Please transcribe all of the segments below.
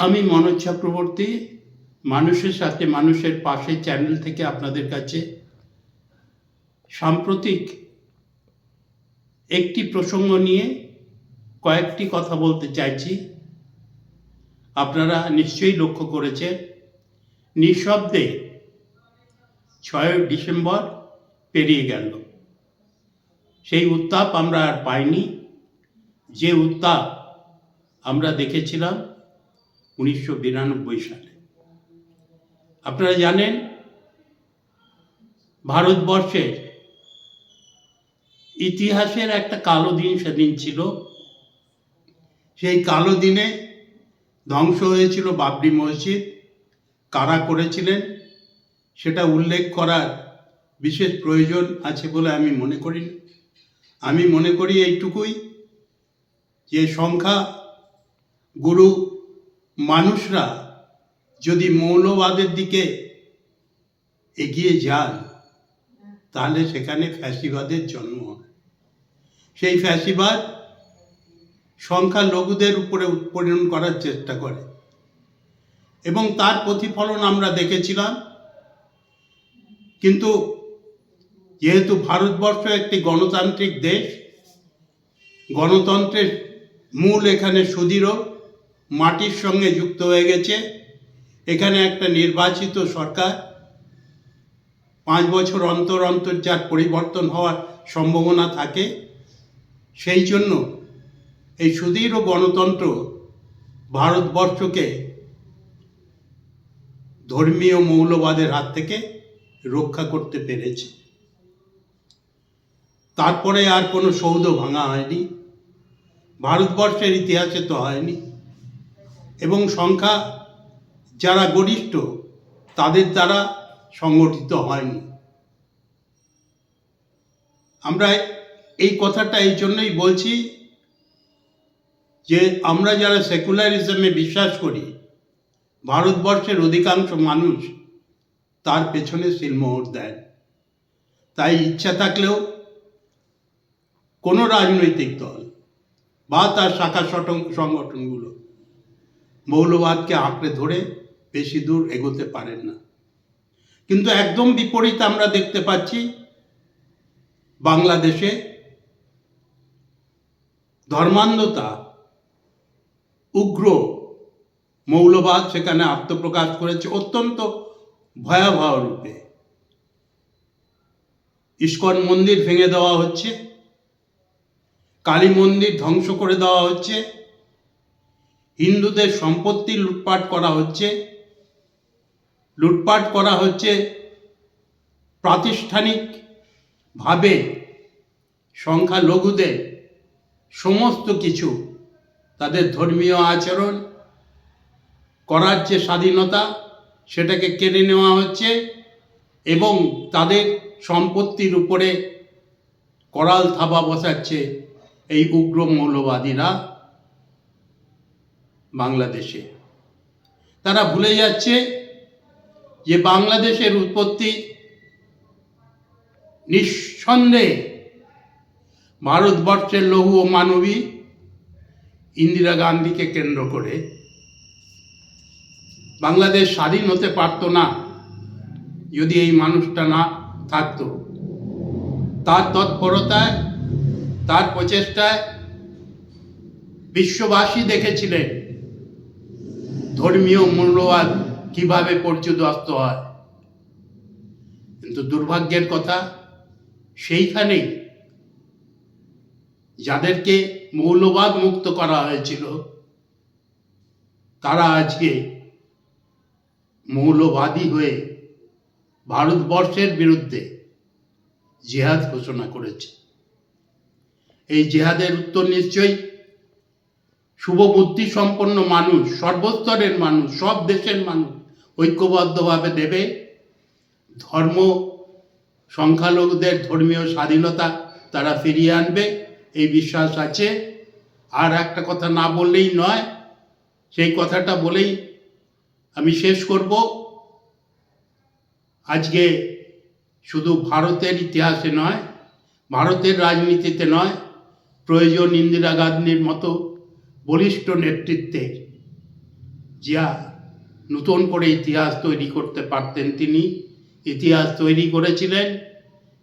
আমি মনোজ চক্রবর্তী, মানুষের সাথে মানুষের পাশে চ্যানেল থেকে আপনাদের কাছে সাম্প্রতিক একটি প্রসঙ্গ নিয়ে কয়েকটি কথা বলতে চাইছি। আপনারা নিশ্চয়ই লক্ষ্য করেছেন, নিঃশব্দে ছয় ডিসেম্বর পেরিয়ে গেল। সেই উত্তাপ আমরা আর পাইনি। যে উত্তাপ আমরা দেখেছিলাম উনিশশো বিরানব্বই সালে। আপনারা জানেন, ভারতবর্ষের ইতিহাসের একটা কালো দিন সেদিন ছিল। সেই কালো দিনে ধ্বংস হয়েছিল বাবরি মসজিদ। কারা করেছিলেন, সেটা উল্লেখ করার বিশেষ প্রয়োজন আছে বলে আমি মনে করি। আমি মনে করি এইটুকুই যে সংখ্যা গুরু মানুষরা যদি মৌলবাদের দিকে এগিয়ে যান, তাহলে সেখানে ফ্যাসিবাদের জন্ম হয় সেই ফ্যাসিবাদ সংখ্যালঘুদের উপরে উৎপীড়ন করার চেষ্টা করে। এবং তার প্রতিফলন আমরা দেখেছিলাম। কিন্তু যেহেতু ভারতবর্ষ একটি গণতান্ত্রিক দেশ, গণতন্ত্রের মূল এখানে সুদৃঢ় মাটির সঙ্গে যুক্ত হয়ে গেছে। এখানে একটা নির্বাচিত সরকার। পাঁচ বছর অন্তর অন্তর যার পরিবর্তন হওয়ার সম্ভাবনা থাকে, সেই জন্য এই সুদৃঢ় গণতন্ত্র ভারতবর্ষকে ধর্মীয় মৌলবাদের হাত থেকে রক্ষা করতে পেরেছে। তারপরে আর কোনো সৌধ ভাঙা হয়নি। ভারতবর্ষের ইতিহাসে তো হয়নি। এবং সংখ্যা যারা গরিষ্ঠ, তাদের দ্বারা সংগঠিত হয়নি। আমরা এই কথাটা এই জন্যই বলছি যে আমরা যারা সেকুলারিজমে বিশ্বাস করি, ভারতবর্ষের অধিকাংশ মানুষ তার পেছনে সিলমোহর দেয় তাই ইচ্ছা থাকলেও কোনো রাজনৈতিক দল বা তার শাখা সংগঠনগুলো মৌলবাদকে আঁকড়ে ধরে বেশি দূর এগোতে পারেন না। কিন্তু একদম বিপরীত আমরা দেখতে পাচ্ছি, বাংলাদেশে ধর্মান্ধতা, উগ্র মৌলবাদ সেখানে আত্মপ্রকাশ করেছে অত্যন্ত ভয়াবহ রূপে। ইস্কন মন্দির ভেঙে দেওয়া হচ্ছে, কালী মন্দির ধ্বংস করে দেওয়া হচ্ছে। হিন্দুদের সম্পত্তি লুটপাট করা হচ্ছে। লুটপাট করা হচ্ছে প্রাতিষ্ঠানিকভাবে সংখ্যালঘুদের সমস্ত কিছু। তাদের ধর্মীয় আচরণ, করার যে স্বাধীনতা, সেটাকে কেড়ে নেওয়া হচ্ছে এবং তাদের সম্পত্তির উপরে করাল থাবা বসাচ্ছে এই উগ্র মৌলবাদীরা। বাংলাদেশে। তারা ভুলে যাচ্ছে যে বাংলাদেশের উৎপত্তি নিঃসন্দেহে ভারতবর্ষের লৌহ মানবী ইন্দিরা গান্ধীকে কেন্দ্র করে। বাংলাদেশ স্বাধীন হতে পারতো না যদি এই মানুষটা না থাকতো। তার তৎপরতায়, তার প্রচেষ্টায় বিশ্ববাসী দেখেছিলেন ধর্মীয় মূল্যবাদ কীভাবে পর্যুদস্ত হয়? কিন্তু দুর্ভাগ্যের কথা, সেইখানেই যাদেরকে মৌলবাদ মুক্ত করা হয়েছিল, তারা আজকে মৌলবাদী হয়ে ভারতবর্ষের বিরুদ্ধে জেহাদ ঘোষণা করেছে। এই জেহাদের উত্তর নিশ্চয়ই শুভবুদ্ধি সম্পন্ন মানুষ, সর্বস্তরের মানুষ, সব দেশের মানুষ ঐক্যবদ্ধভাবে দেবে। ধর্ম, সংখ্যালঘুদের ধর্মীয় স্বাধীনতা তারা ফিরিয়ে আনবে, এই বিশ্বাস আছে। আর একটা কথা না বললেই নয়, সেই কথাটা বলেই আমি শেষ করব। আজকে শুধু ভারতের ইতিহাসে নয়, ভারতের রাজনীতিতে নয়, প্রয়োজন ইন্দিরা গান্ধীর মতো বলিষ্ঠ নেতৃত্বের যা নতুন করে ইতিহাস তৈরি করতে পারতেন তিনি। ইতিহাস তৈরি করেছিলেন।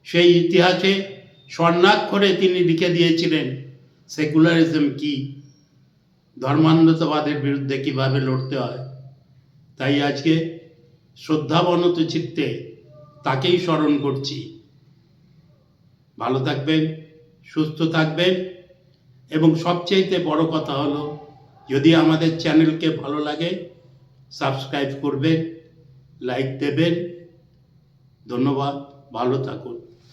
সেই ইতিহাসে স্বর্ণাক্ষরে তিনি লিখে দিয়েছিলেন, সেকুলারিজম কি? ধর্মান্ধতাবাদের বিরুদ্ধে কীভাবে লড়তে হয়? তাই আজকে শ্রদ্ধাবনত চিত্তে তাকেই স্মরণ করছি। ভালো থাকবেন, সুস্থ থাকবেন। এবং সবচেয়েতে বড় কথা হলো, যদি আমাদের চ্যানেলকে ভালো লাগে, সাবস্ক্রাইব করবেন, লাইক দেবেন। ধন্যবাদ, ভালো থাকুন।